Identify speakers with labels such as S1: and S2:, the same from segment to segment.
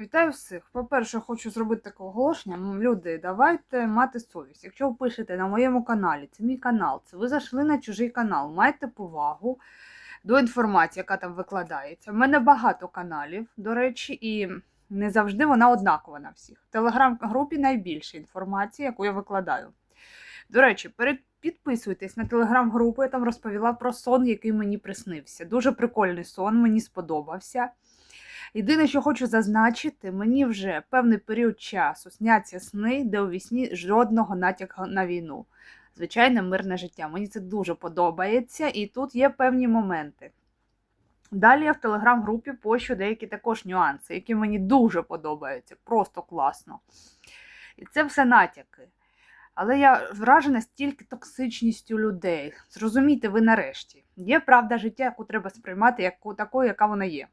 S1: Вітаю всіх. По-перше, хочу зробити таке оголошення. Люди, давайте мати совість. Якщо ви пишете на моєму каналі, це мій канал, це ви зайшли на чужий канал, майте повагу до інформації, яка там викладається. У мене багато каналів, до речі, і не завжди вона однакова на всіх. В телеграм-групі найбільше інформації, яку я викладаю. До речі, перед підписуйтесь на телеграм-групу, я там розповіла про сон, який мені приснився. Дуже прикольний сон, мені сподобався. Єдине, що хочу зазначити, мені вже певний період часу сняться сни, де у вісні жодного натяку на війну. Звичайне мирне життя. Мені це дуже подобається, і тут є певні моменти. Далі я в телеграм-групі пощу деякі також нюанси, які мені дуже подобаються, просто класно. І це все натяки. Але я вражена стільки токсичністю людей. Зрозумійте ви нарешті. Є правда життя, яку треба сприймати як такою, яка вона є.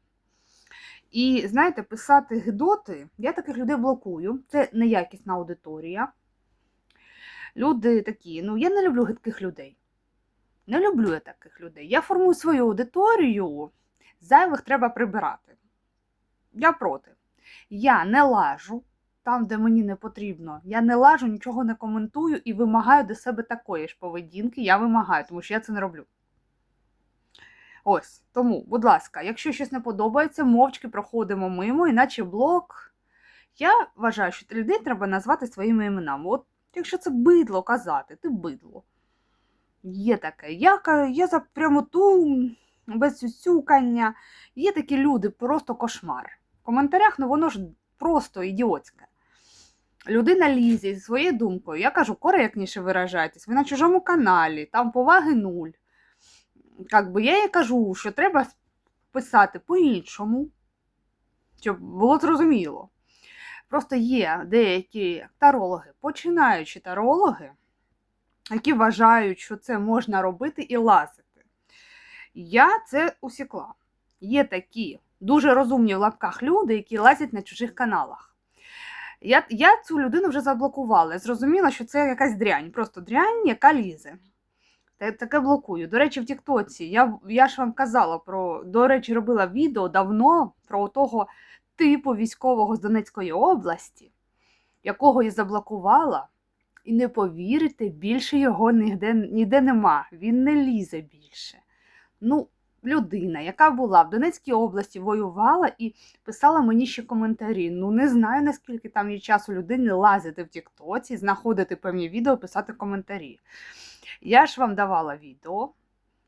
S1: І знаєте, писати гидоти, я таких людей блокую. Це неякісна аудиторія. Люди такі, ну я не люблю гидких людей. Не люблю я таких людей. Я формую свою аудиторію, зайвих треба прибирати. Я проти. Я не лажу там, де мені не потрібно. Я не лажу, нічого не коментую і вимагаю до себе такої ж поведінки. Я вимагаю, тому що я це не роблю. Ось, тому, будь ласка, якщо щось не подобається, мовчки проходимо мимо, іначе блок. Я вважаю, що людей треба назвати своїми іменами. От якщо це бидло казати, ти бидло. Є таке. Я, я за прямоту, без сюсюкання. Є такі люди, просто кошмар. В коментарях ну воно ж просто ідіотське. Людина лізе зі своєю думкою. Я кажу, коректніше виражайтесь. Ви на чужому каналі, там поваги нуль. Как би я їй кажу, що треба писати по-іншому, щоб було зрозуміло. Просто є деякі тарологи, починаючі тарологи, які вважають, що це можна робити і лазити. Я це усікла. Є такі дуже розумні в лапках люди, які лазять на чужих каналах. Я, я цю людину вже заблокувала. Зрозуміла, що це якась дрянь, просто дрянь, яка лізе. Та- Таке блокую. До речі, в Тіктоці я, я ж вам казала про, до речі, робила відео давно про того типу військового з Донецької області, якого я заблокувала. І не повірите, більше його ніде, ніде нема. Він не лізе більше. Ну, людина, яка була в Донецькій області, воювала і писала мені ще коментарі. Ну, не знаю, наскільки там є часу людини лазити в Тіктоці, знаходити певні відео, писати коментарі. Я ж вам давала відео.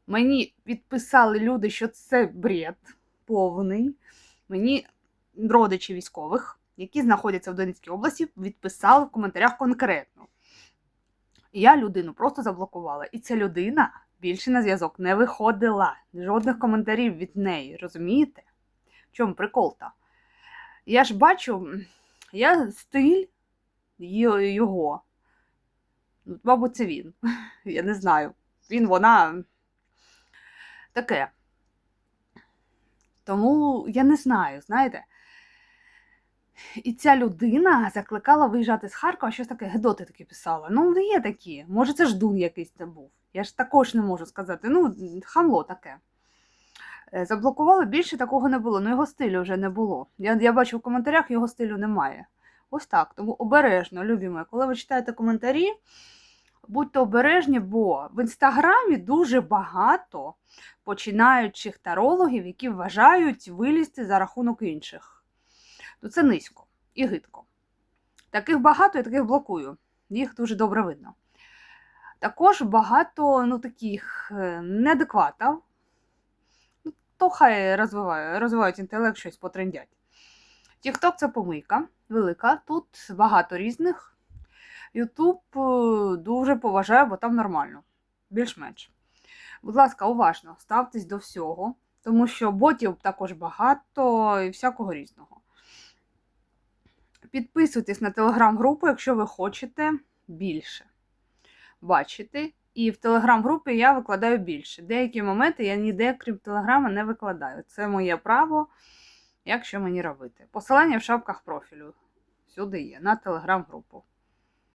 S1: Мені відписали люди, що це бред повний. Мені родичі військових, які знаходяться в Донецькій області, відписали в коментарях конкретно. Я людину просто заблокувала. І ця людина більше на зв'язок не виходила. Жодних коментарів від неї. Розумієте? В чому прикол-то? Я ж бачу, я стиль його. Мабуть, це він. Я не знаю. Він, вона таке. Тому я не знаю, знаєте. І ця людина закликала виїжджати з Харкова, щось таке гедоти такі писала. Ну, не є такі. Може, це ждун якийсь це був. Я ж також не можу сказати. Ну, хамло таке. Е, Заблокували, більше такого не було. Ну, його стилю вже не було. Я, я бачу в коментарях, його стилю немає. Ось так. Тому обережно, любі мої, коли ви читаєте коментарі, будьте обережні, бо в інстаграмі дуже багато починаючих тарологів, які вважають вилізти за рахунок інших. Ну це низько і гидко. Таких багато, я таких блокую. Їх дуже добре видно. Також багато ну, таких е, неадекватів. Ну, То хай розвивають, розвивають інтелект, щось потрендять. Тікток це помийка велика. Тут багато різних. Ютуб е, дуже поважаю, бо там нормально. Більш-менш. Будь ласка, уважно ставтесь до всього, тому що ботів також багато і всякого різного. Підписуйтесь на телеграм-групу, якщо ви хочете більше бачити. І в телеграм-групі я викладаю більше. Деякі моменти я ніде, крім телеграма, не викладаю. Це моє право, як що мені робити. Посилання в шапках профілю. Всюди є на телеграм-групу.